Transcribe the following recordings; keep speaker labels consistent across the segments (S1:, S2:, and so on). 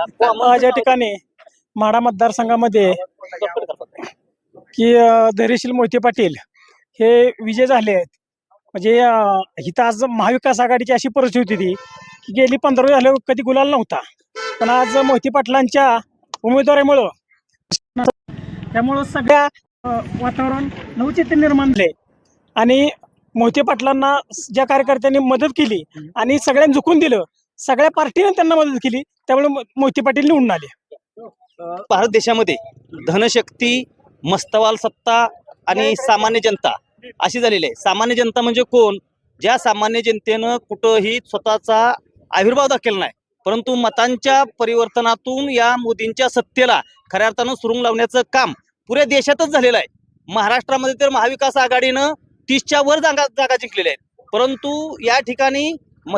S1: आज या ठिकाणी माडा मतदारसंघामध्ये की धैर्यशील मोहिते पाटील हे विजय झाले आहेत. म्हणजे इथं आज महाविकास आघाडीची अशी परिस्थिती होती की गेली पंधरा झाले कधी गुलाल नव्हता. पण आज मोहिते पाटलांच्या उमेदवारीमुळं त्यामुळं सगळ्या वातावरण नवचैतन्य निर्माण झाले. आणि मोहिते पाटलांना ज्या कार्यकर्त्यांनी मदत केली आणि सगळ्यांनी झुकून दिलं सगळ्या पार्टीने त्यांना मदत केली. त्यामुळे मो- मोहिते पाटील निवडून आले.
S2: भारत देशामध्ये धनशक्ती मस्तवाल सत्ता आणि सामान्य जनता अशी झालेली आहे. सामान्य जनता म्हणजे कोण? ज्या सामान्य जनतेनं कुठंही स्वतःचा आविर्भाव दाखवला नाही परंतु मतांच्या परिवर्तनातून या मोदींच्या सत्तेला खऱ्या अर्थानं सुरुंग लावण्याचं काम पुऱ्या देशातच झालेलं आहे. महाराष्ट्रामध्ये तर महाविकास आघाडीनं तीसच्या वर जागा जागा जिंकलेल्या आहेत. परंतु या ठिकाणी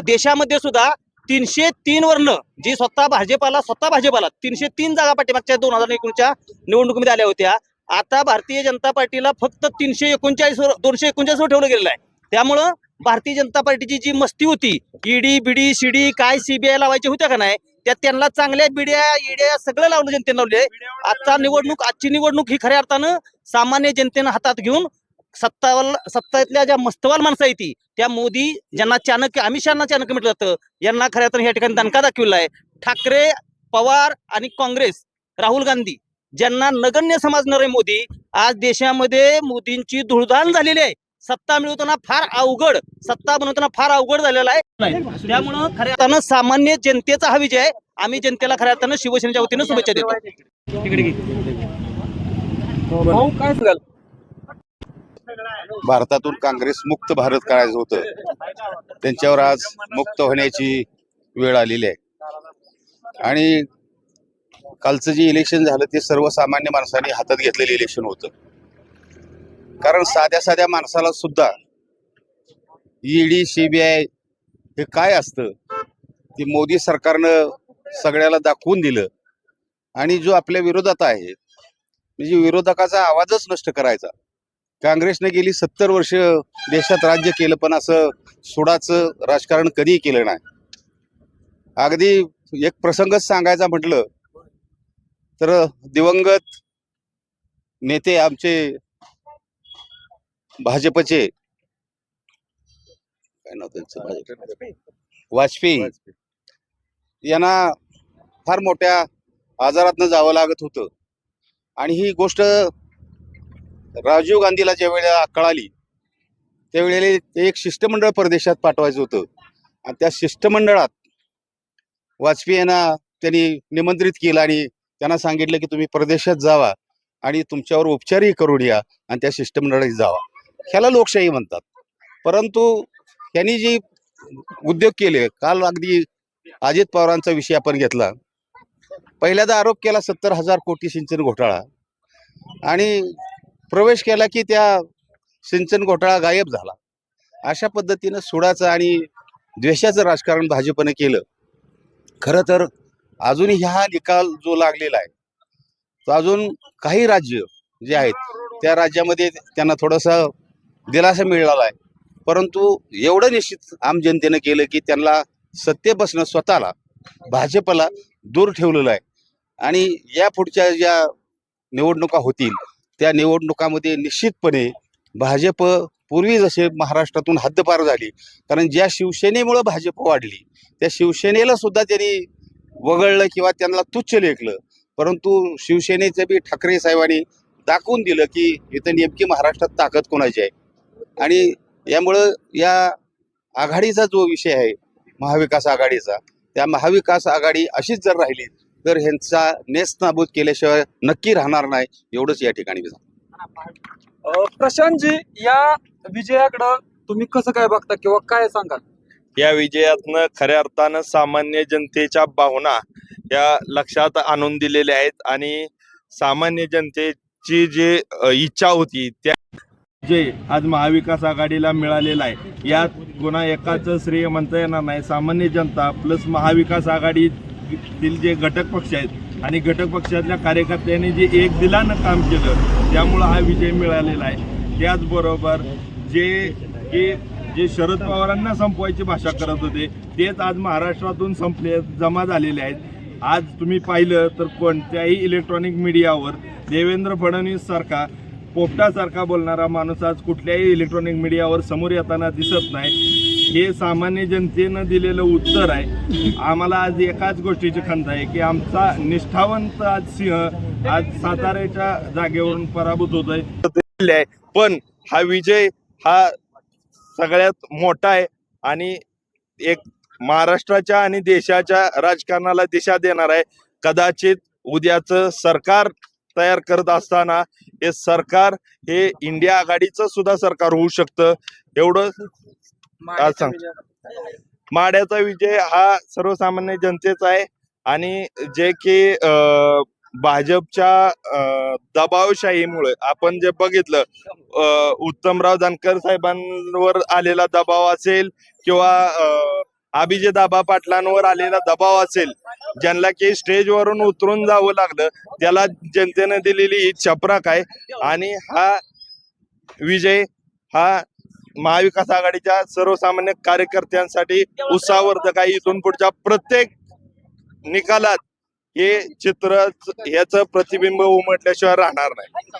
S2: देशामध्ये सुद्धा तीनशे तीन वरनं जी स्वतः भाजपाला स्वतः भाजपाला तीनशे तीन जागा पाठीमागच्या दोन हजार एकोणच्या निवडणुकीमध्ये आल्या होत्या. आता भारतीय जनता पार्टीला फक्त तीनशे एकोणचाळीसवर दोनशे एकोणचाळीसवर ठेवलं गेलेलं आहे. त्यामुळं भारतीय जनता पार्टीची जी मस्ती होती ईडी बीडी सीडी काय सीबीआय लावायची होत्या का नाही त्या त्यांना चांगल्या बिड्या ईड्या सगळं लावलं जनतेनं लावले आजचा निवडणूक आजची निवडणूक ही खऱ्या अर्थानं सामान्य जनतेनं हातात घेऊन सत्तावाल सत्तातल्या ज्या मस्तवाल माणसं आहे ती त्या मोदी ज्यांना चाणक्य अमित शहाना चाणक्य म्हटलं जातं यांना खऱ्या अर्थानं या ठिकाणी दणका दाखविला आहे ठाकरे पवार आणि काँग्रेस राहुल गांधी ज्यांना नगण्य समजणारे मोदी आज देशामध्ये मोदींची धुळधाण झालेली आहे. सत्ता मिळवताना फार अवघड सत्ता बनवताना फार अवघड झालेला आहे. त्यामुळं खऱ्या अर्थानं सामान्य जनतेचा हा विजय आहे. आम्ही जनतेला खऱ्या अर्थानं शिवसेनेच्या वतीनं शुभेच्छा देतो.
S3: काय सांगाल?
S4: भारतातून काँग्रेस मुक्त भारत करायचं होतं. त्यांच्यावर आज मुक्त होण्याची वेळ आलेली आहे. आणि कालचं जे इलेक्शन झालं ते सर्वसामान्य माणसाने हातात घेतलेलं इलेक्शन होतं. कारण साध्या साध्या माणसाला सुद्धा ईडी सीबीआय हे काय असतं ते मोदी सरकारनं सगळ्याला दाखवून दिलं. आणि जो आपल्या विरोधात आहे म्हणजे विरोधकाचा आवाजच नष्ट करायचा. काँग्रेसने गेली सत्तर वर्ष देशात राज्य केलं पण असं सुडाचं राजकारण कधीही केलं नाही. अगदी एक प्रसंगच सांगायचा म्हटलं तर दिवंगत नेते आमचे भाजपचे काय नाव त्यांचं? वाजपेयी. यांना फार मोठ्या आजारातनं जावं लागत होतं. आणि ही गोष्ट राजीव गांधीला ज्या वेळेला कळाली त्यावेळेला ते एक शिष्टमंडळ परदेशात पाठवायचं होतं. आणि त्या शिष्टमंडळात वाजपेयी यांना त्यांनी निमंत्रित केलं आणि त्यांना सांगितलं की तुम्ही परदेशात जावा आणि तुमच्यावर उपचारही करून या आणि त्या शिष्टमंडळात जावा. ह्याला लोकशाही म्हणतात. परंतु त्यांनी जी उद्योग केले काल अगदी अजित पवारांचा विषय आपण घेतला. पहिल्यांदा आरोप केला सत्तर हजार कोटी सिंचन घोटाळा. आणि प्रवेश केला की त्या सिंचन घोटाळा गायब झाला. अशा पद्धतीनं सुडाचं आणि द्वेषाचं राजकारण भाजपनं केलं. खरं तर अजून हा निकाल जो लागलेला आहे तो अजून काही राज्य जे आहेत त्या राज्यामध्ये त्यांना थोडासा दिलासा मिळाला आहे. परंतु एवढं निश्चित आम जनतेनं केलं की त्यांना सत्तेपासून स्वतःला भाजपला दूर ठेवलेलं आहे. आणि या पुढच्या ज्या निवडणुका होतील त्या निवडणुकामध्ये निश्चितपणे भाजप पूर्वी जसे महाराष्ट्रातून हद्दपार झाली कारण ज्या शिवसेनेमुळं भाजप वाढली त्या शिवसेनेला सुद्धा त्यांनी वगळलं किंवा त्यांना तुच्छ लेखलं. परंतु शिवसेनेचं बी ठाकरे साहेबांनी दाखवून दिलं की इथं नेमकी महाराष्ट्रात ताकद कोणाची आहे? आणि यामुळं या आघाडीचा जो विषय आहे महाविकास आघाडीचा त्या महाविकास आघाडी अशीच जर राहिली तर ह्यांचा नेस्त नाबूद केल्याशिवाय नक्की राहणार नाही एवढंच या ठिकाणी.
S3: प्रशांतजी या विजयाकडं तुम्ही कसं काय बघता किंवा काय सांगाल
S5: या विजयातनं खऱ्या अर्थानं सामान्य जनतेच्या भावना या लक्षात आणून दिलेल्या आहेत आणि सामान्य जनतेची जी इच्छा होती त्या जे आज महाविकास आघाडीला मिळालेला आहे यात कोणा एकाचं श्रेय म्हणता येणार नाही सामान्य जनता प्लस महाविकास आघाडीतील जे घटक पक्ष आहेत आणि घटक पक्षातल्या कार्यकर्त्यांनी जे एक दिलानं काम केलं त्यामुळं हा विजय मिळालेला आहे. त्याचबरोबर जे की जे शरद पवारांना संपवायची भाषा करत होते तेच आज महाराष्ट्रातून संपले जमा झालेले आहेत. आज तुम्ही पाहिलं तर कोणत्याही इलेक्ट्रॉनिक मीडियावर देवेंद्र फडणवीस सारखा पोपटासारखा बोलणारा माणूस आज कुठल्याही इलेक्ट्रॉनिक मीडियावर समोर येताना दिसत नाही. हे सामान्य जनतेनं दिलेलं उत्तर आहे. आम्हाला आज एकाच गोष्टीची खंत आहे की आमचा निष्ठावंत आज सिंह आज साताऱ्याच्या जागेवरून पराभूत होत आहे. पण हा विजय हा सगळ्यात मोठा आहे आणि एक महाराष्ट्राच्या आणि देशाच्या राजकारणाला दिशा देणार आहे. कदाचित उद्याचं सरकार तयार करत असताना हे सरकार हे इंडिया आघाडीचं सुद्धा सरकार होऊ शकतं. एवढं आज सांग माड्याचा विजय हा सर्वसामान्य जनतेचा आहे आणि जे की भाजपच्या दबावशाहीमुळे आपण जे बघितलं अं, उत्तमराव जानकर साहेबांवर आलेला दबाव असेल किंवा अभिजित आबा पाटलांवर आलेला दबाव असेल ज्यांना की स्टेजवरून उतरून जावं लागलं त्याला जनतेने दिलेली ही चपराक आहे आणि हा विजय हा महाविकास आघाडीच्या सर्वसामान्य कार्यकर्त्यांसाठी उत्साहवर्धक आहे. इथून पुढच्या प्रत्येक निकालात हे चित्र ह्याचं प्रतिबिंब उमटल्याशिवाय राहणार नाही.